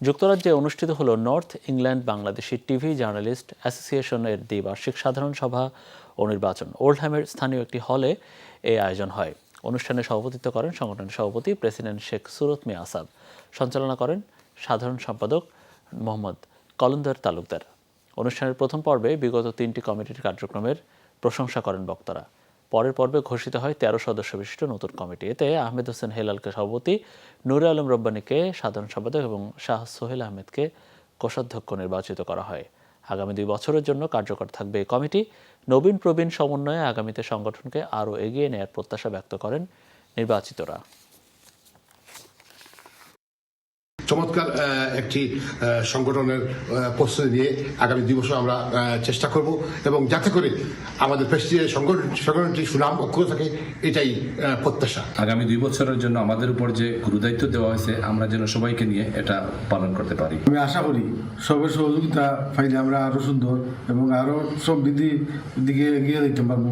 যুক্তরাজ্যে অনুষ্ঠিত হলো north England Bangladeshi TV journalist অ্যাসোসিয়েশনের দ্বিবার্ষিক সাধারণ সভা ও নির্বাচন। ওল্ডহ্যামের স্থানীয় একটি হলে এই আয়োজন হয়। অনুষ্ঠানে সভাপতিত্ব করেন সংগঠনের সভাপতি প্রেসিডেন্ট শেখ সুরত মিয়া আসাদ। সঞ্চালনা করেন সাধারণ সম্পাদক মোহাম্মদ কলন্দর তালুকদার। অনুষ্ঠানের প্রথম পর্বে বিগত তিনটি কমিটির কার্যক্রমের প্রশংসা করেন বক্তারা। পরের পর্বে ঘোষিত হয় তেরো সদস্য বিশিষ্ট নতুন কমিটি। এতে আহমেদ হোসেন হেলালকে সভাপতি, নুরে আলম রব্বানীকে সাধারণ সম্পাদক এবং শাহ সোহেল আহমেদকে কোষাধ্যক্ষ নির্বাচিত করা হয়। আগামী দুই বছরের জন্য কার্যকর থাকবে এই কমিটি। নবীন প্রবীণ সমন্বয়ে আগামীতে সংগঠনকে আরও এগিয়ে নেয়ার প্রত্যাশা ব্যক্ত করেন নির্বাচিতরা। চমৎকার একটি সংগঠনের প্রস্তুতি নিয়ে আগামী দুই আমরা চেষ্টা করব এবং যাতে করে আমাদের সংগঠন সংগঠনটি সুনাম অক্ষর থাকে এটাই প্রত্যাশা। আগামী দুই বছরের জন্য আমাদের উপর যে গুরুদায়িত্ব দেওয়া হয়েছে আমরা যেন সবাইকে নিয়ে এটা পালন করতে পারি। আমি আশা করি সবের সহযোগিতা পাইলে আমরা আরও সুন্দর এবং আরও সমৃদ্ধির দিকে এগিয়ে যেতে পারব।